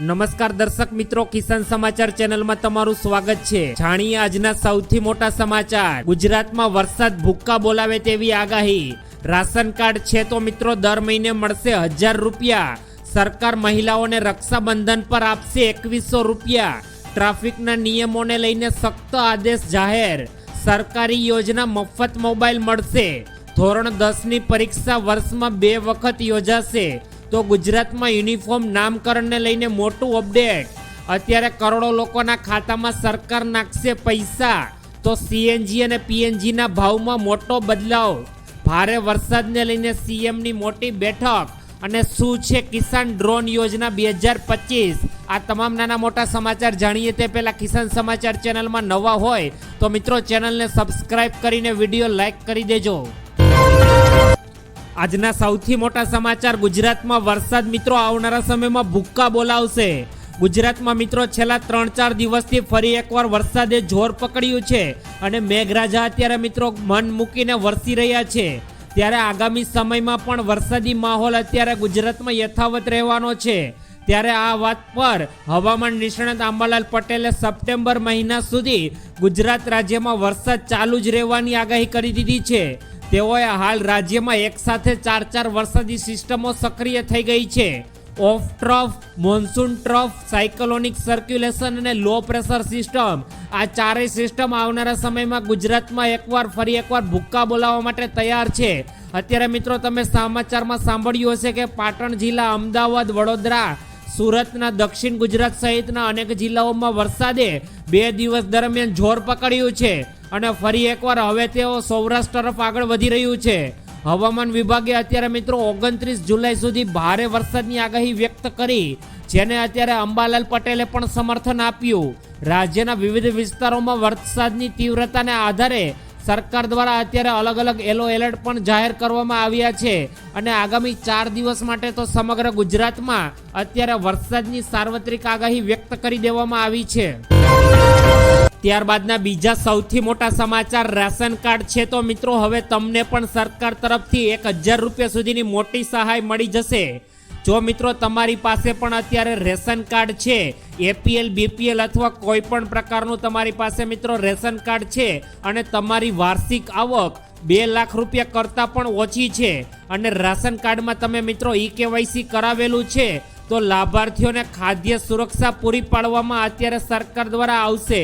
નમસ્કાર દર્શક મિત્રો, કિસાન સમાચાર ચેનલમાં તમારું સ્વાગત છે. જાણીએ આજના સૌથી મોટા સમાચાર. ગુજરાતમાં વરસાદ ભૂક્કા બોલાવે તેવી આગાહી. રાશન કાર્ડ છે તો મિત્રો, દર મહિને મળશે હજાર રૂપિયા. સરકાર મહિલાઓને રક્ષાબંધન પર આપશે એકવીસો રૂપિયા. ટ્રાફિકના નિયમોને લઈને સખ્ત આદેશ જાહેર. સરકારી યોજના મફત મોબાઈલ મળશે. ધોરણ દસની પરીક્ષા વર્ષમાં બે વખત યોજાશે. તો ગુજરાતમાં યુનિફોર્મ નામકરણને લઈને મોટું અપડેટ. અત્યારે કરોડો લોકોના ખાતામાં સરકાર નાખશે પૈસા. તો સીએનજી અને પીએનજીના ભાવમાં મોટો બદલાવ. ભારે વરસાદને લઈને સીએમની મોટી બેઠક. અને શું છે કિસાન ડ્રોન યોજના બે હજાર પચીસ? આ તમામ નાના મોટા સમાચાર જાણીએ તે પહેલાં કિસાન સમાચાર ચેનલમાં નવા હોય તો મિત્રો ચેનલને સબસ્ક્રાઈબ કરીને વીડિયો લાઈક કરી દેજો. આજના સૌથી મોટા સમાચાર ગુજરાતમાં વરસાદ મિત્રો આવનારા સમયમાં ભૂક્કા બોલાવશે. ગુજરાતમાં મિત્રો છેલ્લા ત્રણ ચાર દિવસથી ફરી એકવાર વરસાદે જોર પકડ્યું છે અને મેઘરાજા અત્યારે મિત્રો મન મૂકીને વરસી રહ્યા છે. ત્યારે આગામી સમયમાં પણ વરસાદી માહોલ અત્યારે ગુજરાતમાં યથાવત રહેવાનો છે. ત્યારે આ વાત પર હવામાન નિષ્ણાત આંબાલાલ પટેલે સપ્ટેમ્બર મહિના સુધી ગુજરાત રાજ્યમાં વરસાદ ચાલુ જ રહેવાની આગાહી કરી દીધી છે. તેઓએ હાલ રાજ્યમાં એક સાથે ચાર ચાર વરસાદી સિસ્ટમો સક્રિય થઈ ગઈ છે. Off trough monsoon trough cyclonic circulation અને લો પ્રેશર સિસ્ટમ આ ચારેય સિસ્ટમ આવનારા સમયમાં ગુજરાતમાં એકવાર ફરી એકવાર ભૂક્કા બોલાવવા માટે તૈયાર છે. અત્યારે મિત્રો તમે સમાચારમાં સાંભળ્યું હશે કે પાટણ જિલ્લા અમદાવાદ, વડોદરા, સુરતના દક્ષિણ ગુજરાત સહિતના અનેક જિલ્લાઓમાં વરસાદે બે દિવસ દરમિયાન જોર પકડ્યું છે. અને ફરી એકવાર હવે તેઓ સૌરાષ્ટ્ર તરફ આગળ વધી રહ્યું છે. હવામાન વિભાગે અત્યારે મિત્રો ઓગણત્રીસ જુલાઈ સુધી ભારે વરસાદની આગાહી વ્યક્ત કરી, જેને અત્યારે અંબાલાલ પટેલે પણ સમર્થન આપ્યું. રાજ્યના વિવિધ વિસ્તારોમાં વરસાદની તીવ્રતાને આધારે સરકાર દ્વારા અત્યારે અલગ અલગ યલો એલર્ટ પણ જાહેર કરવામાં આવ્યા છે અને આગામી ચાર દિવસ માટે તો સમગ્ર ગુજરાતમાં અત્યારે વરસાદની સાર્વત્રિક આગાહી વ્યક્ત કરી દેવામાં આવી છે. ત્યારબાદના બીજા સૌથી મોટા સમાચાર રાશન કાર્ડ છે તો મિત્રો, હવે તમને પણ સરકાર તરફથી એક હજાર રૂપિયા સુધીની મોટી સહાય મળી જશે. જો મિત્રો, તમારી પાસે પણ અત્યારે રેશન કાર્ડ છે, A P L, B P L અથવા કોઈ પણ પ્રકારનું તમારી પાસે મિત્રો રેશન કાર્ડ છે અને તમારી વાર્ષિક આવક બે લાખ રૂપિયા કરતાં પણ ઓછી છે અને રાશન કાર્ડમાં તમે મિત્રો ઈ કેવાયસી કરાવેલું છે, તો લાભાર્થીઓને ખાદ્ય સુરક્ષા પૂરી પાડવામાં અત્યારે સરકાર દ્વારા આવશે.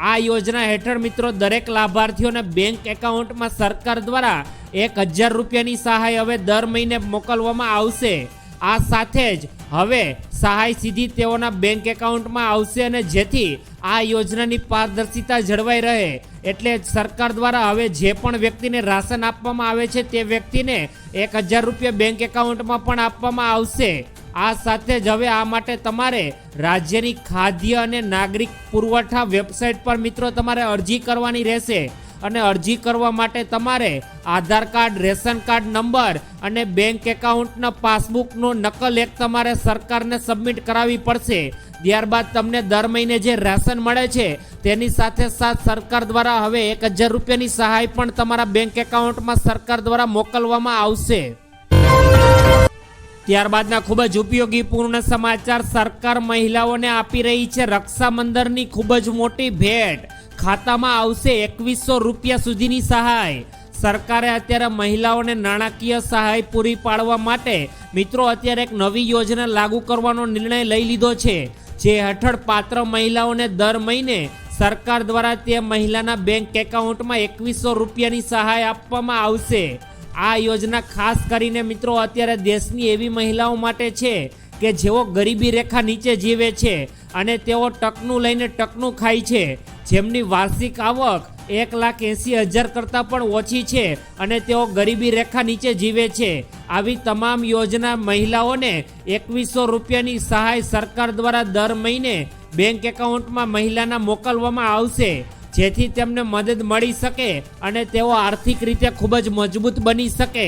આ યોજના હેઠળ મિત્રો દરેક લાભાર્થીઓને બેંક એકાઉન્ટમાં સરકાર દ્વારા એક હજાર રૂપિયાની સહાય હવે દર મહિને મોકલવામાં આવશે. આ સાથે જ હવે સહાય સીધી તેઓના બેંક એકાઉન્ટમાં આવશે અને જેથી આ યોજનાની પારદર્શિતા જળવાઈ રહે. એટલે સરકાર દ્વારા હવે જે પણ વ્યક્તિને રાશન આપવામાં આવે છે તે વ્યક્તિને એક હજાર રૂપિયા બેંક એકાઉન્ટમાં પણ આપવામાં આવશે. આ સાથે જ હવે આ માટે તમારે રાજ્યની ખાદ્ય અને નાગરિક પુરવઠા વેબસાઇટ પર મિત્રો તમારે અરજી કરવાની રહેશે. અને અરજી કરવા માટે તમારે Aadhaar card, ration card number અને બેંક એકાઉન્ટના પાસબુકનો નકલ એક તમારે સરકારને સબમિટ કરાવવી પડશે. ત્યારબાદ તમને દર મહિને જે રાશન મળે છે, તેની સાથે સાથ સરકાર દ્વારા હવે એક હજાર રૂપિયાની સહાય પણ તમારા બેંક એકાઉન્ટમાં સરકાર દ્વારા મોકલવામાં આવશે. ત્યારબાદના ખૂબ જ ઉપયોગીપૂર્ણ સમાચાર સરકાર મહિલાઓને આપી રહી છે. રક્ષાબંધનની ખૂબ જ મોટી ભેટ. ખાતામાં આવશે એકવીસો રૂપિયા સુધીની સહાય. સરકારે અત્યારે મહિલાઓને નાણાકીય સહાય પૂરી પાડવા માટે મિત્રો અત્યારે એક નવી યોજના લાગુ કરવાનો નિર્ણય લઈ લીધો છે, જે હેઠળ પાત્ર મહિલાઓને દર મહિને સરકાર દ્વારા તે મહિલાના બેંક એકાઉન્ટમાં એકવીસો રૂપિયાની સહાય આપવામાં આવશે. આ યોજના ખાસ કરીને મિત્રો અત્યારે દેશની એવી મહિલાઓ માટે છે કે જેઓ ગરીબી રેખા નીચે જીવે છે અને તેઓ ટકનું લઈને ટકનું ખાય છે. જેમની વાર્ષિક આવક એક લાખ એંસી હજાર કરતાં પણ ઓછી છે અને તેઓ ગરીબી રેખા નીચે જીવે છે. આવી તમામ યોજના મહિલાઓને એકવીસો રૂપિયાની સહાય સરકાર દ્વારા દર મહિને બેંક એકાઉન્ટમાં મહિલાના મોકલવામાં આવશે. જેથી તેમને મદદ મળી શકે અને તેઓ આર્થિક રીતે ખૂબ જ મજબૂત બની શકે.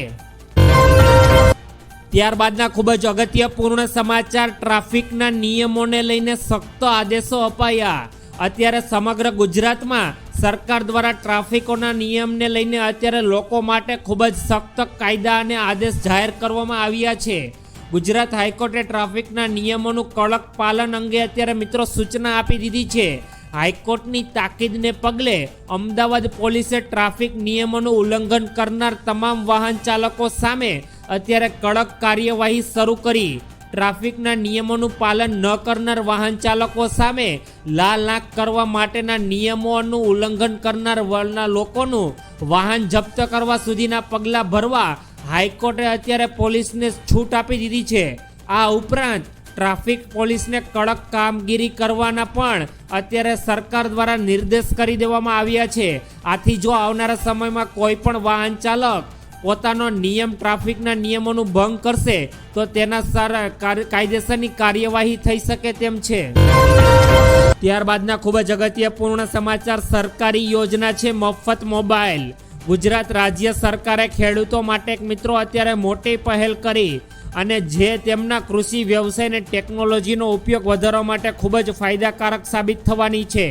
ત્યારબાદના ખૂબ જ અગત્યપૂર્ણ સમાચાર, ટ્રાફિકના નિયમોને લઈને સખ્ત આદેશો અપાયા. અત્યારે સમગ્ર ગુજરાતમાં સરકાર દ્વારા ટ્રાફિકોના નિયમને લઈને અત્યારે લોકો માટે ખૂબ જ સખ્ત કાયદા અને આદેશ જાહેર કરવામાં આવ્યા છે. ગુજરાત હાઈકોર્ટે ટ્રાફિકના નિયમોનું કડક પાલન અંગે અત્યારે મિત્રો સૂચના આપી દીધી છે. હાઈકોર્ટની તાકીદને પગલે અમદાવાદ પોલીસે ટ્રાફિક નિયમોનું ઉલ્લંઘન કરનાર તમામ વાહન ચાલકો સામે અત્યારે કડક કાર્યવાહી શરૂ કરી. ટ્રાફિકના નિયમોનું પાલન ન કરનાર વાહન ચાલકો સામે લાલ આંખ કરવા માટેના નિયમોનું ઉલ્લંઘન કરનાર વળના લોકોનું વાહન જપ્ત કરવા સુધીના પગલાં ભરવા હાઈકોર્ટે અત્યારે પોલીસને છૂટ આપી દીધી છે. આ ઉપરાંત ટ્રાફિક પોલીસને કડક કામગીરી કરવાના પણ અત્યારે સરકાર દ્વારા નિર્દેશ કરી દેવામાં આવ્યા છે. આથી જો આવનારા સમયમાં કોઈ પણ વાહન ચાલક પોતાનો નિયમ, ટ્રાફિકના નિયમોનું ભંગ કરશે, તો તેના સારા કાયદેસરની કાર્યવાહી થઈ શકે તેમ છે. ત્યારબાદના ખૂબ જ અગત્યપૂર્ણ સમાચાર સરકારી યોજના છે મફત મોબાઈલ. ગુજરાત રાજ્ય સરકારે ખેડૂતો માટે એક મિત્રો અત્યારે મોટી પહેલ કરી. અને જે તેમના કૃષિ વ્યવસાયને ટેકનોલોજીનો ઉપયોગ વધારવા માટે ખૂબ જ ફાયદાકારક સાબિત થવાની છે.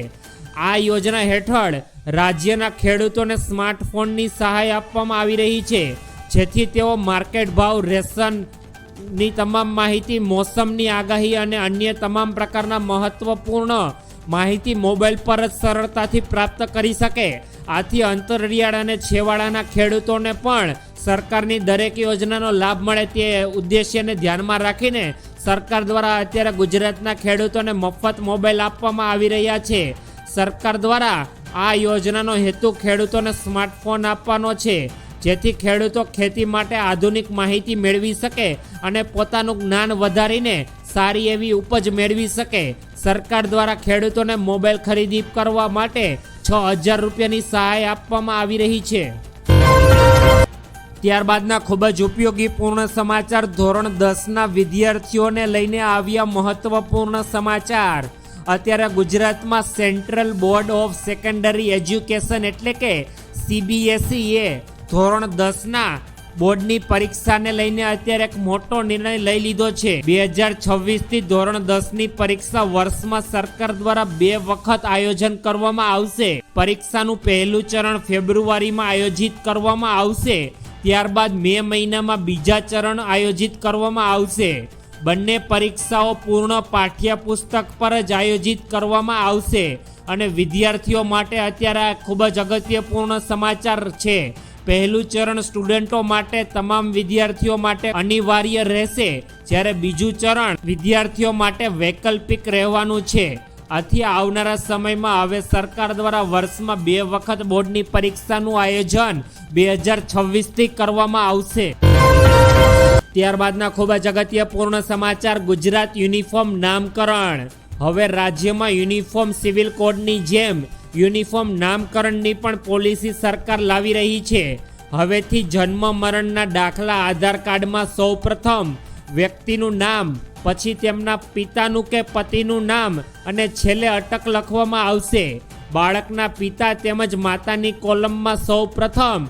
આ યોજના હેઠળ રાજ્યના ખેડૂતોને સ્માર્ટફોનની સહાય આપવામાં આવી રહી છે. જેથી તેઓ માર્કેટ ભાવ રેશનની તમામ માહિતી, મોસમની આગાહી અને અન્ય તમામ પ્રકારના મહત્વપૂર્ણ માહિતી મોબાઈલ પર જ સરળતાથી પ્રાપ્ત કરી શકે. આથી અંતરિયાળ અને છેવાડાના ખેડૂતોને પણ સરકારની દરેક યોજનાનો લાભ મળે તે ઉદ્દેશ્યને ધ્યાનમાં રાખીને સરકાર દ્વારા અત્યારે ગુજરાતના ખેડૂતોને મફત મોબાઈલ આપવામાં આવી રહ્યા છે. સરકાર દ્વારા આ યોજનાનો હેતુ ખેડૂતોને સ્માર્ટફોન આપવાનો છે, જેથી ખેડૂતો ખેતી માટે આધુનિક માહિતી મેળવી શકે અને પોતાનું જ્ઞાન વધારીને સારી એવી ઉપજ મેળવી શકે. સરકાર દ્વારા ખેડૂતોને મોબાઈલ ખરીદી કરવા માટે છ હજાર રૂપિયાની સહાય આપવામાં આવી રહી છે. ત્યારબાદના ખૂબ જ ઉપયોગી પૂર્ણ સમાચાર ધોરણ દસના વિદ્યાર્થીઓને લઈને આવ્યા મહત્વપૂર્ણ સમાચાર. અત્યારે ગુજરાતમાં central board of secondary education એટલે કે સીબીએસઈએ ધોરણ દસના બોર્ડની પરીક્ષાને લઈને અત્યારે એક મોટો નિર્ણય લઈ લીધો છે. બે હજાર છવ્વીસથી ધોરણ દસની પરીક્ષા વર્ષમાં સરકાર દ્વારા બે વખત આયોજન કરવામાં આવશે. પરીક્ષાનું પહેલું ચરણ ફેબ્રુઆરીમાં આયોજિત કરવામાં આવશે. ત્યારબાદ મે મહિનામાં બીજા ચરણ આયોજિત કરવામાં આવશે. બંને પરીક્ષાઓ પૂર્ણ પાઠ્યપુસ્તક પર જ આયોજિત કરવામાં આવશે અને વિદ્યાર્થીઓ માટે અત્યારે આ ખૂબ જ અગત્યપૂર્ણ સમાચાર છે. પહેલું ચરણ સ્ટુડન્ટો માટે તમામ વિદ્યાર્થીઓ માટે અનિવાર્ય રહેશે. જ્યારે બીજું ચરણ વિદ્યાર્થીઓ માટે વૈકલ્પિક રહેવાનું છે. આથી આવનારા સમયમાં હવે સરકાર દ્વારા વર્ષમાં બે વખત બોર્ડની પરીક્ષાનું આયોજન બે હજાર છવ્વીસથી કરવામાં આવશે. ત્યારબાદના ખૂબ જ અગત્યપૂર્ણ સમાચાર, ગુજરાત યુનિફોર્મ નામકરણ. હવે રાજ્યમાં યુનિફોર્મ સિવિલ કોડની જેમ યુનિફોર્મ નામકરણની પણ પોલિસી સરકાર લાવી રહી છે. હવેથી જન્મ મરણના દાખલા આધાર કાર્ડમાં સૌપ્રથમ વ્યક્તિનું નામ પછી તેમના પિતાનું કે પતિનું નામ અને છેલ્લે અટક લખવામાં આવશે. બાળકના પિતા તેમજ માતાની કોલમમાં સૌપ્રથમ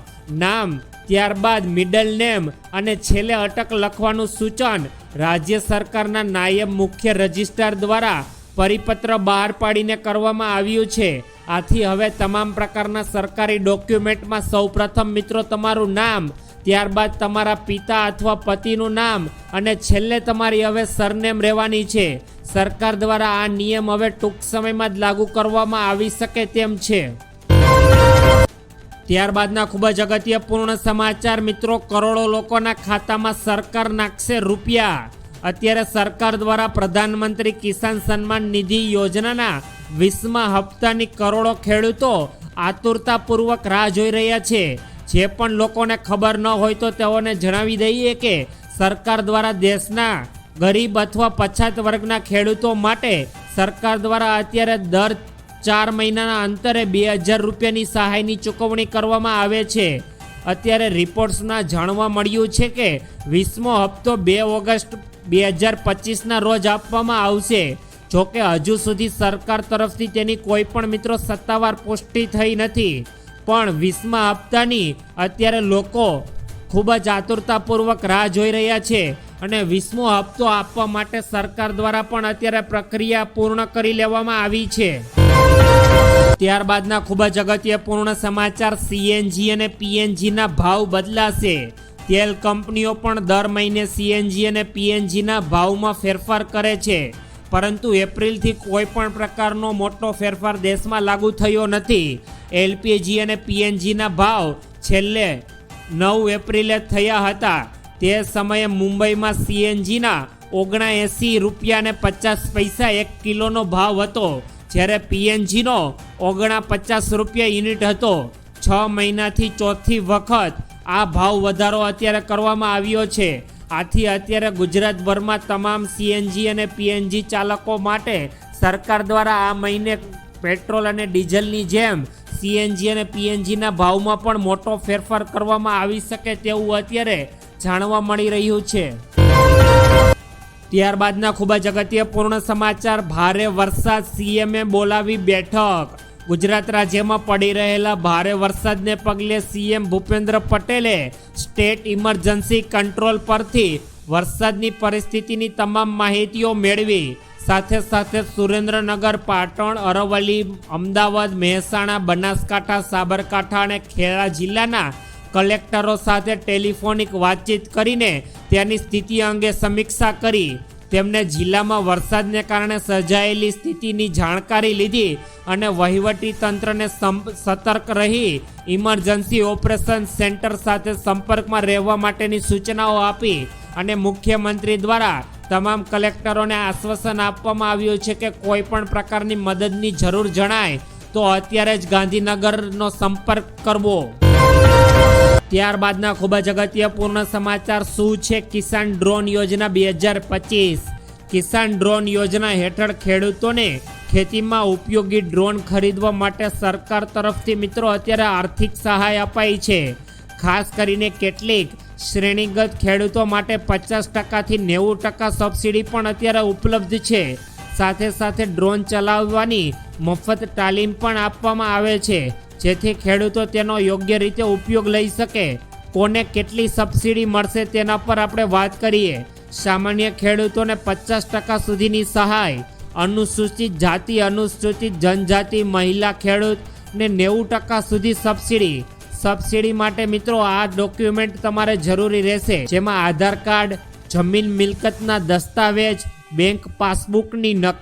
નામ, ત્યારબાદ મિડલ નેમ અને છેલ્લે અટક લખવાનું સૂચન રાજ્ય સરકારના નાયબ મુખ્ય રજિસ્ટ્રાર દ્વારા પરિપત્ર બહાર પાડીને કરવામાં આવ્યું છે. આથી હવે તમામ પ્રકારના સરકારી ડોક્યુમેન્ટમાં સૌપ્રથમ મિત્રો તમારું નામ ત્યારબાદ તમારા પિતા અથવા પતિનું નામ અને છેલ્લે તમારી હવે સરનેમ રહેવાની છે. સરકાર દ્વારા આ નિયમ હવે ટૂંક સમયમાં જ લાગુ કરવામાં આવી શકે તેમ છે. ત્યારબાદના ખૂબ જ અગત્યપૂર્ણ સમાચાર મિત્રો, કરોડો લોકોના ખાતામાં સરકાર નાખશે રૂપિયા. અત્યારે સરકાર દ્વારા પ્રધાનમંત્રી કિસાન સન્માન નિધિ યોજનાના વીસમા હપ્તાની કરોડો ખેડૂતો આતુરતાપૂર્વક રાહ જોઈ રહ્યા છે. જે પણ લોકોને ખબર ન હોય તો તેઓને જણાવી દઈએ કે સરકાર દ્વારા દેશના ગરીબ અથવા પછાત વર્ગના ખેડૂતો માટે સરકાર દ્વારા અત્યારે દર ચાર મહિનાના અંતરે બે હજાર રૂપિયાની સહાયની ચૂકવણી કરવામાં આવે છે. અત્યારે રિપોર્ટ્સના જાણવા મળ્યું છે કે વીસમો હપ્તો બે ઓગસ્ટ બે હજાર પચીસના રોજ આપવામાં આવશે. જોકે હજુ સુધી સરકાર તરફથી તેની કોઈ પણ મિત્રો સત્તાવાર પુષ્ટિ થઈ નથી. પણ વીસમા હપ્તાની અત્યારે લોકો ખૂબ જ આતુરતાપૂર્વક રાહ જોઈ રહ્યા છે અને વીસમો હપ્તો આપવા માટે સરકાર દ્વારા પણ અત્યારે પ્રક્રિયા પૂર્ણ કરી લેવામાં આવી છે. ત્યારબાદના ખૂબ જ અગત્યપૂર્ણ સમાચાર સીએનજી અને પીએનજીના ભાવ બદલાશે. તેલ કંપનીઓ પણ દર મહિને સીએનજી અને પીએનજીના ભાવમાં ફેરફાર કરે છે. પરંતુ એપ્રિલથી કોઈ પણ પ્રકારનો મોટો ફેરફાર દેશમાં લાગુ થયો નથી. એલપીજી અને પીએનજીના ભાવ છેલ્લે નવ એપ્રિલે થયા હતા. તે સમયે મુંબઈમાં સીએનજીના ઓગણાએંસી રૂપિયા ને પચાસ પૈસા એક કિલોનો ભાવ હતો, જ્યારે પીએનજીનો ઓગણા પચાસ રૂપિયા યુનિટ હતો. છ મહિનાથી ચોથી વખત આ ભાવ વધારો અત્યારે કરવામાં આવ્યો છે. આથી અત્યારે ગુજરાતભરમાં તમામ સીએનજી અને પીએનજી ચાલકો માટે સરકાર દ્વારા આ મહિને પેટ્રોલ અને ડીઝલની જેમ સીએનજી અને પીએનજીના ભાવમાં પણ મોટો ફેરફાર કરવામાં આવી શકે તેવું અત્યારે જાણવા મળી રહ્યું છે. ત્યારબાદના ખૂબ જ અગત્યપૂર્ણ સમાચાર. ભારે વરસાદ સીએમએ બોલાવી બેઠક. ગુજરાત રાજ્યમાં પડી રહેલા ભારે વરસાદને પગલે સીએમ ભૂપેન્દ્ર પટેલે સ્ટેટ ઇમરજન્સી કંટ્રોલ પરથી વરસાદની પરિસ્થિતિની તમામ માહિતીઓ મેળવી. સાથે સાથે સુરેન્દ્રનગર, પાટણ, અરવલ્લી, અમદાવાદ, મહેસાણા, બનાસકાંઠા, સાબરકાંઠા અને ખેડા જિલ્લાના કલેક્ટરો સાથે ટેલિફોનિક વાતચીત કરીને ત્યાંની સ્થિતિ અંગે સમીક્ષા કરી. તેમને જિલ્લામાં વરસાદને કારણે સર્જાયેલી સ્થિતિની જાણકારી લીધી અને વહીવટી તંત્રને સતર્ક રહી ઇમરજન્સી ઓપરેશન સેન્ટર સાથે સંપર્કમાં રહેવા માટેની સૂચનાઓ આપી અને મુખ્યમંત્રી દ્વારા તમામ કલેક્ટરોને આશ્વાસન આપવામાં આવ્યું છે કે કોઈ પણ પ્રકારની મદદની જરૂર જણાય તો અત્યારે જ ગાંધીનગરનો સંપર્ક કરવો. ત્યારબાદના ખૂબ જ અગત્યપૂર્ણ સમાચાર શું છે? કિસાન ડ્રોન યોજના બે હજાર પચીસ. કિસાન ડ્રોન યોજના હેઠળ ખેડૂતોને ખેતીમાં ઉપયોગી ડ્રોન ખરીદવા માટે સરકાર તરફથી મિત્રો અત્યારે આર્થિક સહાય અપાઈ છે. ખાસ કરીને કેટલીક શ્રેણીગત ખેડૂતો માટે પચાસ ટકાથી નેવું ટકા સબસિડી પણ અત્યારે ઉપલબ્ધ છે. સાથે સાથે ડ્રોન ચલાવવાની મફત તાલીમ પણ આપવામાં આવે છે. જેથી ખેડૂતો તેનો યોગ્ય રીતે ઉપયોગ લઈ શકે. કોને કેટલી સબસિડી મળશે તેના પર આપણે વાત કરીએ. સામાન્ય ખેડૂતોને પચાસ ટકા સુધીની સહાય, અનુસૂચિત જાતિ, અનુસૂચિત જનજાતિ, મહિલા ખેડૂતને નેવું ટકા સુધી સબસિડી સબસિડી માટે મિત્રો, આ ડોક્યુમેન્ટ તમારે જરૂરી રહેશે. જેમાં આધાર કાર્ડ, જમીન મિલકતના દસ્તાવેજ બેંક પાસબુકની નકલ